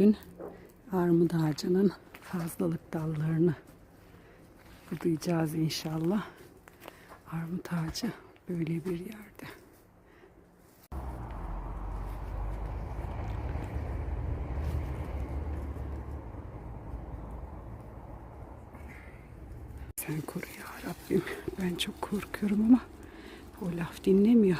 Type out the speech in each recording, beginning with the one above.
Bugün armut ağacının fazlalık dallarını budayacağız inşallah. Armut ağacı böyle bir yerde. Sen koru ya Rabbim. Ben çok korkuyorum ama o laf dinlemiyor.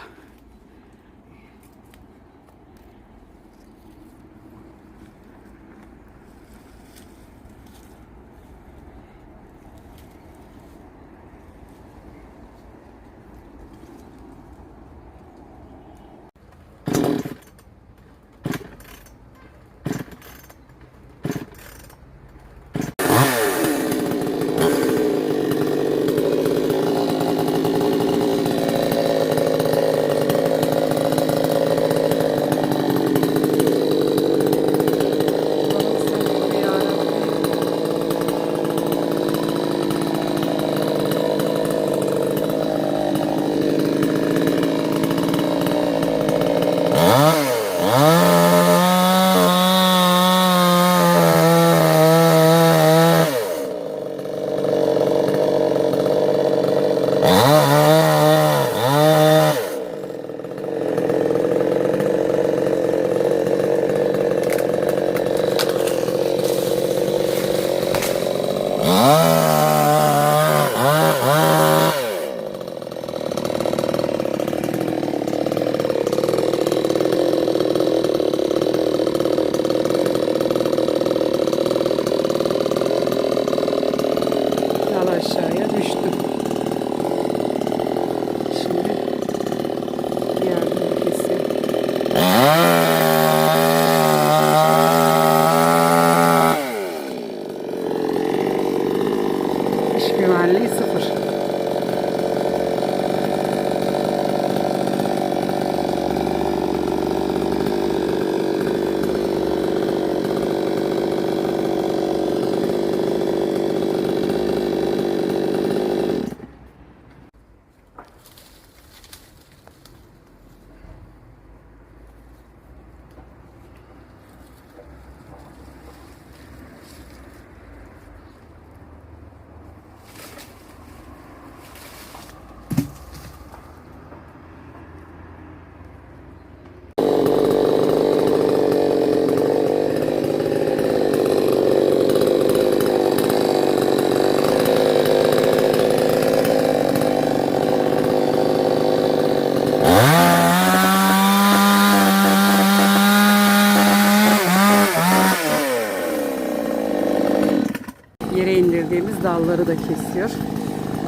Dalları da kesiyor.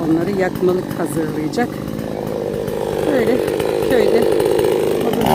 Onları yakmalık hazırlayacak. Böyle köyde odun.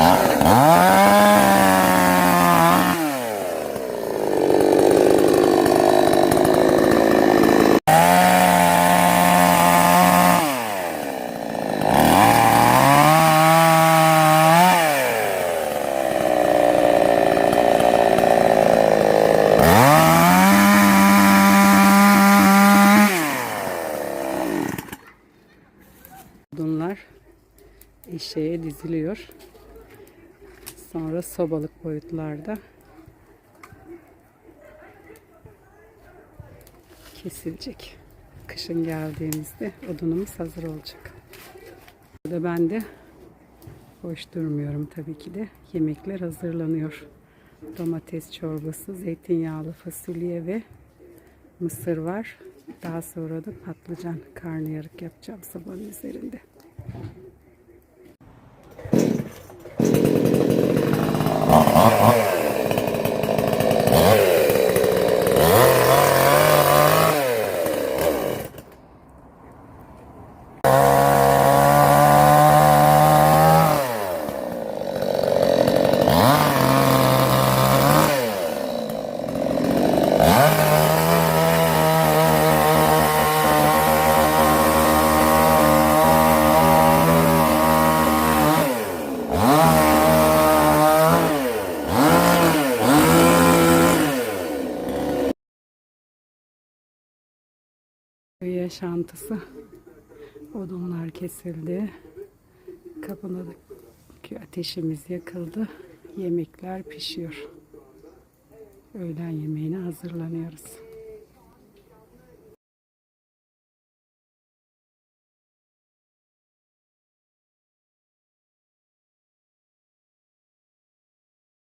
Odunlar eşeğe diziliyor. Sonra sobalık boyutlarda kesilecek. Kışın geldiğimizde odunumuz hazır olacak. Burada ben de boş durmuyorum tabii ki de. Yemekler hazırlanıyor. Domates çorbası, zeytinyağlı fasulye ve mısır var. Daha sonra da patlıcan karnıyarık yapacağım sabahın üzerinde. ああ。Köy yaşantısı. Odunlar kesildi. Kapındaki ateşimiz yakıldı. Yemekler pişiyor. öğlen yemeğine hazırlanıyoruz.